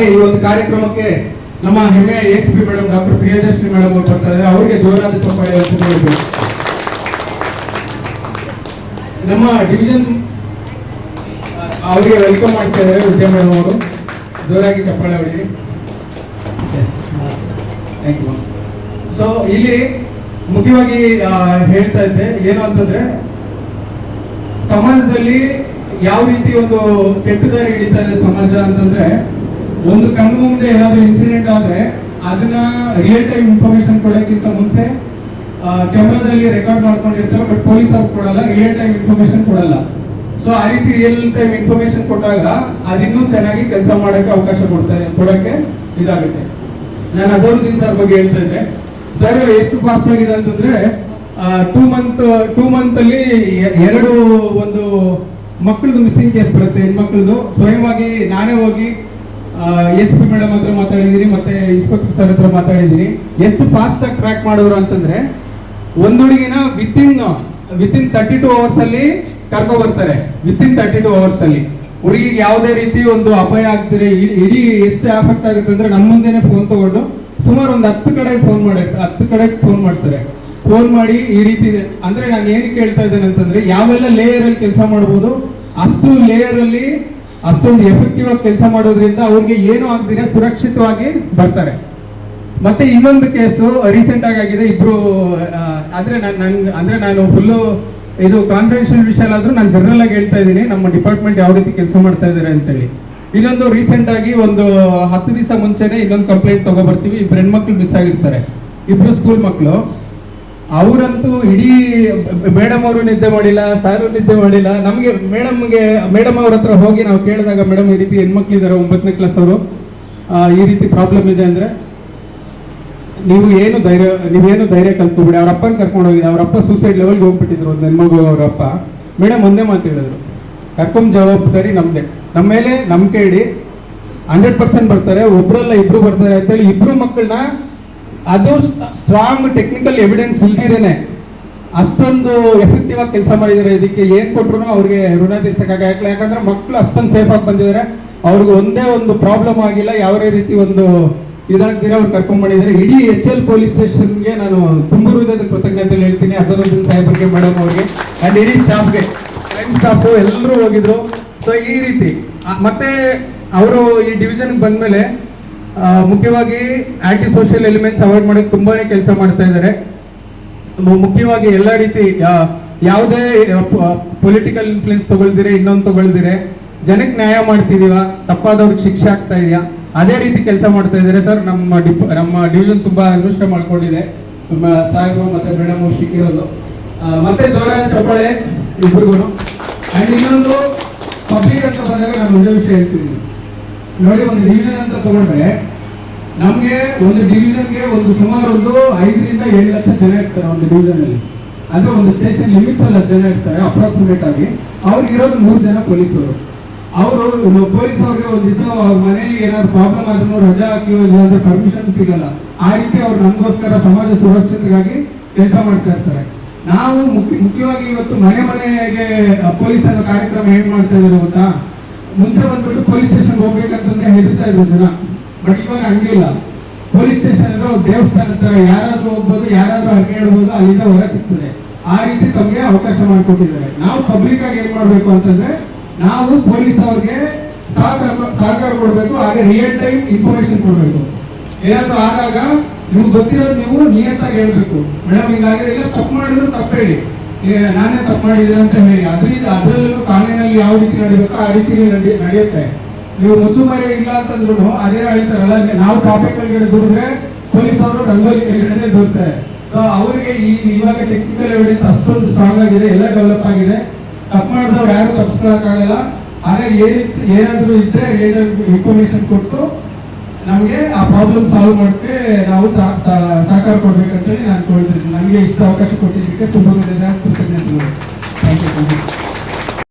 ಹಾಗೆ ಈ ಒಂದು ಕಾರ್ಯಕ್ರಮಕ್ಕೆ ನಮ್ಮ ಹೆಮ್ಮೆಯ S P madam doctor Priyadarshini madam ಅವರು ಬರ್ತಾ ಅವರಿಗೆ ಜೋರಾದ ಚಪ್ಪಾಳೆ ಹೇಳಬೇಕು ನಮ್ಮ ಡಿವಿಷನ್ ಅವರಿಗೆ ವೆಲ್ಕಮ್ ಮಾಡ್ತಾ ಇದ್ದಾರೆ ವಿದ್ಯಾ ಮೇಡಮ್ ಅವರು. ಜೋರಾಗಿ ಚಪ್ಪಾಳೆ ಅವರಿಗೆ ಥ್ಯಾಂಕ್ ಯು ಸೊ ಇಲ್ಲಿ ಮುಖ್ಯವಾಗಿ ಹೇಳ್ತಾ ಇದ್ದೆ, ಏನು ಅಂತಂದ್ರೆ, ಸಮಾಜದಲ್ಲಿ ಯಾವ ರೀತಿ ಒಂದು ಕೆಟ್ಟದಾರಿ ಹಿಡಿತಾ ಇದೆ ಸಮಾಜ ಅಂತಂದ್ರೆ ಒಂದು ಕಣ್ಣು ಮುಂದೆ ಏನಾದ್ರು ಇನ್ಸಿಡೆಂಟ್ ಆದ್ರೆ ಅದನ್ನ ರಿಯಲ್ ಟೈಮ್ ಇನ್ಫಾರ್ಮೇಶನ್ ಕೊಡೋಕ್ಕಿಂತ ಮುಂಚೆ ಕ್ಯಾಮ್ರಾದಲ್ಲಿ ರೆಕಾರ್ಡ್ ಮಾಡ್ಕೊಂಡಿರ್ತಾರೆ ಬಟ್ ಪೊಲೀಸ್ ಅವ್ರು ಕೊಡಲ್ಲ ರಿಯಲ್ ಟೈಮ್ ಇನ್ಫಾರ್ಮೇಶನ್ ಕೊಡಲ್ಲ. ಸೊ ಆ ರೀತಿ ರಿಯಲ್ ಟೈಮ್ ಇನ್ಫಾರ್ಮೇಶನ್ ಕೊಟ್ಟಾಗ ಅದಿನ್ನೂ ಚೆನ್ನಾಗಿ ಕೆಲಸ ಮಾಡೋಕ್ಕೆ ಅವಕಾಶ ಕೊಡ್ತಾರೆ, ಕೊಡೋಕ್ಕೆ ಇದಾಗುತ್ತೆ. ನಾನು ಅಜರುದ್ದೀನ್ ಸರ್ ಬಗ್ಗೆ ಹೇಳ್ತಾ ಇದ್ದೆ. ಸರ್ ಎಷ್ಟು ಫಾಸ್ಟ್ ಆಗಿದೆ ಅಂತಂದ್ರೆ ಟೂ ಮಂತ್ ಟೂ ಮಂತ್ ಅಲ್ಲಿ ಎರಡು ಒಂದು ಮಕ್ಕಳದು ಮಿಸ್ಸಿಂಗ್ ಕೇಸ್ ಬರುತ್ತೆ ಹೆಣ್ಮಕ್ಳದು ಸ್ವಯಂವಾಗಿ ನಾನೇ ಹೋಗಿ ಎಸ್ ಪಿ ಮೇಡಮ್ ಹತ್ರ ಮಾತಾಡಿದ್ದೀನಿ ಮತ್ತೆ ಇನ್ಸ್ಪೆಕ್ಟರ್ ಸರ್ ಹತ್ರ ಮಾತಾಡಿದ್ದೀನಿ ಎಷ್ಟು ಫಾಸ್ಟ್ ಆಗಿ ಟ್ರ್ಯಾಕ್ ಮಾಡೋರು ಅಂತಂದ್ರೆ, ಒಂದು ಹುಡುಗಿನ within within thirty two hours ಅಲ್ಲಿ ಕರ್ಕೊ ಬರ್ತಾರೆ. ವಿತಿನ್ ತರ್ಟಿ ಟು ಅವರ್ಸ್ ಅಲ್ಲಿ. ಹುಡುಗಿಗೆ ಯಾವುದೇ ರೀತಿ ಒಂದು ಅಪಾಯ ಆಗ್ತಿದೆ ಇಡೀ ಎಷ್ಟು ಆಫೆಕ್ಟ್ ಆಗುತ್ತೆ ಅಂದ್ರೆ ನಮ್ಮ ಮುಂದೆನೆ ಫೋನ್ ತಗೊಂಡು ಸುಮಾರು ಒಂದು ಹತ್ತು ಕಡೆ ಫೋನ್ ಮಾಡಿ, ಹತ್ತು ಕಡೆ ಫೋನ್ ಮಾಡ್ತಾರೆ. ಫೋನ್ ಮಾಡಿ ಈ ರೀತಿ. ಅಂದ್ರೆ ನಾನು ಏನಕ್ಕೆ ಹೇಳ್ತಾ ಇದ್ದೇನೆ ಅಂತಂದ್ರೆ, ಯಾವೆಲ್ಲ ಲೇಯರ್ ಅಲ್ಲಿ ಕೆಲಸ ಮಾಡ್ಬೋದು, ಅಷ್ಟು ಲೇಯರ್ ಅಲ್ಲಿ ಅಷ್ಟೊಂದು ಎಫೆಕ್ಟಿವ್ ಆಗಿ ಕೆಲಸ ಮಾಡೋದ್ರಿಂದ ಅವ್ರಿಗೆ ಏನು ಆಗದಿರ ಸುರಕ್ಷಿತವಾಗಿ ಬರ್ತಾರೆ. ಮತ್ತೆ ಇನ್ನೊಂದು ಕೇಸು ರೀಸೆಂಟ್ ಆಗಿ ಆಗಿದೆ. ಇಬ್ರು ಅಂದ್ರೆ ಅಂದ್ರೆ ನಾನು ಫುಲ್ಲು ಇದು ಕಾನ್ಫಿಡೆನ್ಷಿಯಲ್ ವಿಷಯ ಆದ್ರೂ ನಾನು ಜನರಲ್ ಆಗಿ ಹೇಳ್ತಾ ಇದ್ದೀನಿ. ನಮ್ಮ ಡಿಪಾರ್ಟ್ಮೆಂಟ್ ಯಾವ ರೀತಿ ಕೆಲಸ ಮಾಡ್ತಾ ಇದ್ದಾರೆ ಅಂತೇಳಿ. ಇನ್ನೊಂದು ರೀಸೆಂಟ್ ಆಗಿ ಒಂದು ಹತ್ತು ದಿವಸ ಮುಂಚೆನೆ ಇನ್ನೊಂದು ಕಂಪ್ಲೇಂಟ್ ತಗೊಬರ್ತೀವಿ. ಇಬ್ರು ಹೆಣ್ಮಕ್ಳು ಮಿಸ್ ಆಗಿರ್ತಾರೆ. ಇಬ್ರು ಸ್ಕೂಲ್ ಮಕ್ಕಳು ಅವರಂತೂ ಇಡೀ ಮೇಡಮ್ ಅವರು ನಿದ್ದೆ ಮಾಡಿಲ್ಲ, ಸಾರು ನಿದ್ದೆ ಮಾಡಿಲ್ಲ. ನಮಗೆ ಮೇಡಮ್ಗೆ, ಮೇಡಮ್ ಅವ್ರ ಹತ್ರ ಹೋಗಿ ನಾವು ಕೇಳಿದಾಗ ಮೇಡಮ್ ಈ ರೀತಿ ಹೆಣ್ಮಕ್ಳು ಇದ್ದಾರೆ ಒಂಬತ್ತನೇ ಕ್ಲಾಸ್ ಅವರು. ಈ ರೀತಿ ಪ್ರಾಬ್ಲಮ್ ಇದೆ ಅಂದ್ರೆ ನೀವು ಏನು ಧೈರ್ಯ ನೀವೇನು ಧೈರ್ಯ ಕಲ್ತ್ಕೊಬಿಡಿ. ಅವ್ರ ಅಪ್ಪನ ಕರ್ಕೊಂಡು ಹೋಗಿದೆ, ಅವ್ರ ಅಪ್ಪ ಸೂಸೈಡ್ ಲೆವೆಲ್ಗೆ ಹೋಗ್ಬಿಟ್ಟಿದ್ರು ಒಂದು ಹೆಣ್ಮಗು ಅವ್ರ ಅಪ್ಪ. ಮೇಡಮ್ ಒಂದೇ ಮಾತು ಹೇಳಿದ್ರು. ಕರ್ಕೊಂಡ್ ಜವಾಬ್ದಾರಿ ನಮ್ದೆ. ನಮ್ಮ ಮೇಲೆ ನಂಬಿಕೆ ಇಡಿ. ಹಂಡ್ರೆಡ್ ಪರ್ಸೆಂಟ್ ಬರ್ತಾರೆ, ಒಬ್ರಲ್ಲ ಇಬ್ರು ಬರ್ತಾರೆ ಅಂತೇಳಿ ಇಬ್ರು ಮಕ್ಕಳನ್ನ ಅದು ಸ್ಟ್ರಾಂಗ್ ಟೆಕ್ನಿಕಲ್ ಎವಿಡೆನ್ಸ್ ಇಲ್ದಿರೇನೆ ಅಷ್ಟೊಂದು ಎಫೆಕ್ಟಿವ್ ಆಗಿ ಕೆಲಸ ಮಾಡಿದ್ದಾರೆ. ಇದಕ್ಕೆ ಏನ್ ಕೊಟ್ಟರು ಅವ್ರಿಗೆ ಋಣ ತೀರಿಸೋಕ್ಕಾಗಲ್ಲ ಯಾಕಂದ್ರೆ ಮಕ್ಕಳು ಅಷ್ಟೊಂದು ಸೇಫ್ ಆಗಿ ಬಂದಿದ್ದಾರೆ. ಅವ್ರಿಗೆ ಒಂದೇ ಒಂದು ಪ್ರಾಬ್ಲಮ್ ಆಗಿಲ್ಲ. ಯಾವುದೇ ರೀತಿ ಒಂದು ಇದಾಗ್ದಿರ ಅವ್ರು ಕರ್ಕೊಂಡ್ ಬಂದಿದ್ದಾರೆ. ಇಡೀ ಎಚ್ ಎಲ್ ಪೊಲೀಸ್ ಸ್ಟೇಷನ್ಗೆ ನಾನು ತುಂಬ ಹೃದಯದ ಕೃತಜ್ಞತೆ ಹೇಳ್ತೀನಿ. ಅಸರುದ್ದೀನ್ ಸಾಹೇಬ್ರಿಗೆ ಮೇಡಮ್ ಅವ್ರಿಗೆ. ಅಂಡ್ ಇಡೀ ಸ್ಟಾಫ್ಗೆ ಫ್ರೆಂಡ್ ಸ್ಟಾಫ್ ಎಲ್ಲರೂ ಹೋಗಿದ್ರು. ಸೊ ಈ ರೀತಿ ಮತ್ತೆ, ಅವರು ಈ ಡಿವಿಷನ್ ಬಂದಮೇಲೆ ಮುಖ್ಯವಾಗಿ ಆಂಟಿ ಸೋಷಿಯಲ್ ಎಲಿಮೆಂಟ್ಸ್ ಅವಾಯ್ಡ್ ಮಾಡೋಕೆ ತುಂಬಾನೇ ಕೆಲಸ ಮಾಡ್ತಾ ಇದ್ದಾರೆ ಮುಖ್ಯವಾಗಿ ಎಲ್ಲ ರೀತಿ ಯಾವುದೇ ಪೊಲಿಟಿಕಲ್ ಇನ್ಫ್ಲುಯೆನ್ಸ್ ತಗೊಳ್ದಿರೆ, ಇನ್ನೊಂದು ತಗೊಳ್ದಿರೆ ಜನಕ್ಕೆ ನ್ಯಾಯ ಮಾಡ್ತಿದೀವ, ತಪ್ಪಾದವ್ರಿಗೆ ಶಿಕ್ಷೆ ಆಗ್ತಾ ಇದೆಯಾ? ಅದೇ ರೀತಿ ಕೆಲಸ ಮಾಡ್ತಾ ಇದ್ದಾರೆ ಸರ್, ನಮ್ಮ ಡಿಪ್, ನಮ್ಮ ಡಿವಿಷನ್ ತುಂಬಾ ಅದೃಷ್ಟ ಮಾಡ್ಕೊಂಡಿದೆ. ನಮ್ಮ ಸಾಹೇಬರು ಮತ್ತೆ ಮೇಡಮ್ ಸಿಕ್ಕಿರೋದು. ಮತ್ತೆ ಜೋರಾಜ್ ಚಪ್ಪಳೆ ಇಬ್ಬರಿಗೂ ಅಂಡ್ ಇನ್ನೊಂದು ಪಬ್ಲಿಕ್ ಅಂತ ಬಂದಾಗ ನಾನು ಒಂದೇ ವಿಷಯ ಹೇಳ್ತೀನಿ. ನೋಡಿ, ಒಂದು ಡಿವಿಷನ್ ಅಂತ ತಗೊಂಡ್ರೆ ನಮಗೆ ಒಂದು ಡಿವಿಷನ್ಗೆ ಒಂದು ಸುಮಾರು ಒಂದು ಐದರಿಂದ ಏಳು ಲಕ್ಷ ಜನ ಇರ್ತಾರೆ ಒಂದು ಡಿವಿಷನ್ ಅಲ್ಲಿ. ಅಂದ್ರೆ ಒಂದು ಸ್ಟೇಷನ್ ಲಿಮಿಟ್ಸ್ ಅಲ್ಲ ಜನ ಇರ್ತಾರೆ ಅಪ್ರಾಕ್ಸಿಮೇಟ್ ಆಗಿ. ಅವ್ರಿಗೆ ಇರೋದು ಮೂರು ಜನ ಪೊಲೀಸರು. ಅವರು ಪೊಲೀಸ್ ಅವ್ರಿಗೆ ಒಂದು ದಿವಸ ಅವ್ರ ಮನೆಯಲ್ಲಿ ಏನಾದ್ರು ಪ್ರಾಬ್ಲಮ್ ಆದ್ರೂ ರಜಾ ಹಾಕಿ ಇಲ್ಲಾಂದ್ರೆ ಪರ್ಮಿಷನ್ ಸಿಗಲ್ಲ. ಆ ರೀತಿ ಅವ್ರು ನಮಗೋಸ್ಕರ ಸಮಾಜ ಸುರಕ್ಷತೆಗಾಗಿ ಕೆಲಸ ಮಾಡ್ತಾ ಇರ್ತಾರೆ. ನಾವು ಮುಖ್ಯ ಮುಖ್ಯವಾಗಿ ಇವತ್ತು ಮನೆ ಮನೆಗೆ ಪೊಲೀಸರ ಕಾರ್ಯಕ್ರಮ ಏನ್ ಮಾಡ್ತಾ ಇದ್ದಾರೆ ಗೊತ್ತಾ? ಮುಂಚೆ ಬಂದ್ಬಿಟ್ಟು ಪೊಲೀಸ್ ಸ್ಟೇಷನ್ ಹೋಗ್ಬೇಕಂತಂದ್ರೆ ಹೆದರ್ತಾ ಇದ್ರು ಜನ. ಬಟ್ ಇವಾಗ ಹಂಗಿಲ್ಲ ಪೊಲೀಸ್ ಸ್ಟೇಷನ್ ಅಂದ್ರೆ ದೇವಸ್ಥಾನ ಹತ್ರ ಯಾರಾದ್ರೂ ಹೋಗ್ಬೋದು, ಯಾರಾದ್ರೂ ಹಂಗೆ ಹೇಳ್ಬೋದು ಅಲ್ಲಿಂದ ಹೊರ ಸಿಗ್ತದೆ. ಆ ರೀತಿ ತಮಗೆ ಅವಕಾಶ ಮಾಡಿಕೊಟ್ಟಿದ್ದಾರೆ. ನಾವು ಪಬ್ಲಿಕ್ ಆಗಿ ಏನ್ ಮಾಡ್ಬೇಕು ಅಂತಂದ್ರೆ, ನಾವು ಪೊಲೀಸ್ ಅವ್ರಿಗೆ ಸಹಕಾರ ಸಹಕಾರ ಕೊಡ್ಬೇಕು, ಹಾಗೆ ರಿಯಲ್ ಟೈಮ್ ಇನ್ಫಾರ್ಮೇಶನ್ ಕೊಡ್ಬೇಕು. ಏನಾದ್ರು ಆದಾಗ, ನಿಮ್ಗೆ ಗೊತ್ತಿರೋದು ನೀವು ನಿಯತ್ತಾಗಿ ಹೇಳ್ಬೇಕು. ಮೇಡಮ್ ಹಿಂಗಾಗಿರಲಿಲ್ಲ ತಪ್ಪು ಮಾಡಿದ್ರು ತಪ್ಪು ಹೇಳಿ ನಾನೇ ತಪ್ಪು ಮಾಡಿದ್ರೆ ಅಂತ ಹೇಳಿ. ಅದರಿಂದ ಅದರಲ್ಲೂ ಕಾನೂನಲ್ಲಿ ಯಾವ ರೀತಿ ನಡೆಯಬೇಕೋ ಆ ರೀತಿ ನಡಿ ನಡೆಯುತ್ತೆ. ನೀವು ಮುಚ್ಚುಮರೆ ಇಲ್ಲ ಅಂತಂದ್ರು ಅದೇ ಹೇಳ್ತಾರಲ್ಲ, ನಾವು ಟಾಪಿಕ್ ಒಳಗಡೆ ದುಡಿದ್ರೆ ಪೊಲೀಸ್ ಅವರು ರಂಗೋಲಿ ಕೆಳಗಡೆ ದುಡ್ತಾರೆ ಸೊ ಅವರಿಗೆ ಈ ಇವಾಗ ಟೆಕ್ನಿಕಲ್ ಎವಿಡೆನ್ಸ್ ಅಷ್ಟೊಂದು ಸ್ಟ್ರಾಂಗ್ ಆಗಿದೆ, ಎಲ್ಲ ಡೆವಲಪ್ ಆಗಿದೆ. ತಪ್ಪು ಮಾಡಿದವ್ರು ಯಾರು ತಪ್ಪಿಸ್ಕೊಳಕ್ಕಾಗಲ್ಲ ಆದರೆ ಏನಿತ್ತು ಏನಾದರೂ ಇದ್ರೆ ಇನ್ಫಾರ್ಮೇಶನ್ ಕೊಟ್ಟು ನಮಗೆ ಆ ಪ್ರಾಬ್ಲಮ್ ಸಾಲ್ವ್ ಮಾಡಕ್ಕೆ ನಾವು ಸಹ- ಸಹ- ಸಹಕಾರ ಕೊಡ್ಬೇಕಂತೇಳಿ ನಾನು ನನಗೆ ಇಷ್ಟು ಅವಕಾಶ ಕೊಟ್ಟಿದ್ದಕ್ಕೆ ತುಂಬ ಕೃತಜ್ಞತೆಗಳು ಥ್ಯಾಂಕ್ ಯು